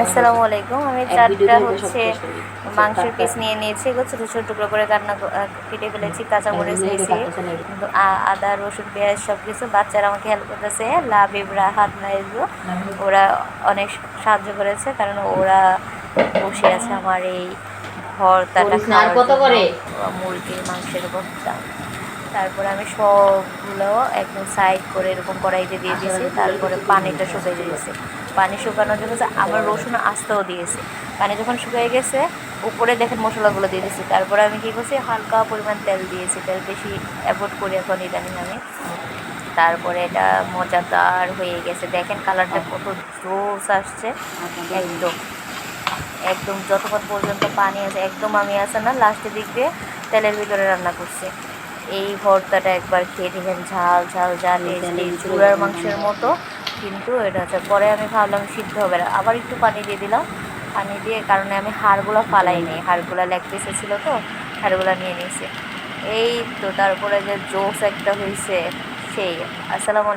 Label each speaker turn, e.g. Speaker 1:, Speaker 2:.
Speaker 1: আসসালামু আলাইকুম। আমি চারটা হচ্ছে। মাংসের পিস নিয়ে নিয়েছি এগুলো ছোটো ছোটো টুকরো করে রান্না ক- আহ, কেটে ফেলেছি কাঁচামরিচ
Speaker 2: একদিনে
Speaker 1: দিয়েছি
Speaker 2: এটা কাটতেছে না এটা।
Speaker 1: আ- আদা রসুন পেঁয়াজ সব কিছু বাচ্চারা আমাকে হেল্প করতেছে। লাভ ইবরা হাত নাইজু ওরা অনেক সাহায্য করেছে কারণ ওরা বসে আছে আমার এই ভর্তাটা খাওয়ার
Speaker 2: করে?
Speaker 1: মুরগির মাংসের ভর্তা। তারপরে আমি সবগুলো একদম সাইড করে এরকম কড়াইতে দিয়ে দিয়েছি, তারপরে পানিটা শুকিয়ে দিয়েছি। পানি শুকানোর জন্য আবার রসুন আস্তেও দিয়েছি। পানি যখন শুকিয়ে গেছে, উপরে দেখেন মশলাগুলো দিয়ে দিয়েছি। তারপরে আমি কী করছি, হালকা পরিমাণ তেল দিয়েছি, তেল বেশি অ্যাভয়েড করি এখন ইদানিং আমি। তারপরে এটা মজাদার হয়ে গেছে। দেখেন কালারটা কত জোস আসছে। একদম। একদম যতক্ষণ পর্যন্ত পানি আছে, একদম আমি আছে না লাস্টের দিক দিয়ে তেলের ভিতরে রান্না করছি। এই ভর্তাটা একবার খেয়ে দেখেন ঝাল ঝাল ঝাল চূড়ার মাংসের মতো। কিন্তু এটা হচ্ছে পরে আমি ভাবলাম সিদ্ধ হবে না। আবার একটু পানি দিয়ে দিলাম। পানি দিয়ে কারণে আমি হাড়গুলো ফালাই নিই। হাড়গুলো লেগ পিসে ছিল তো হাড়গুলো নিয়ে নিয়েছি। এই তো তারপরে যে জোস একটা হয়েছে সেই। আসসালামু আলাইকুম।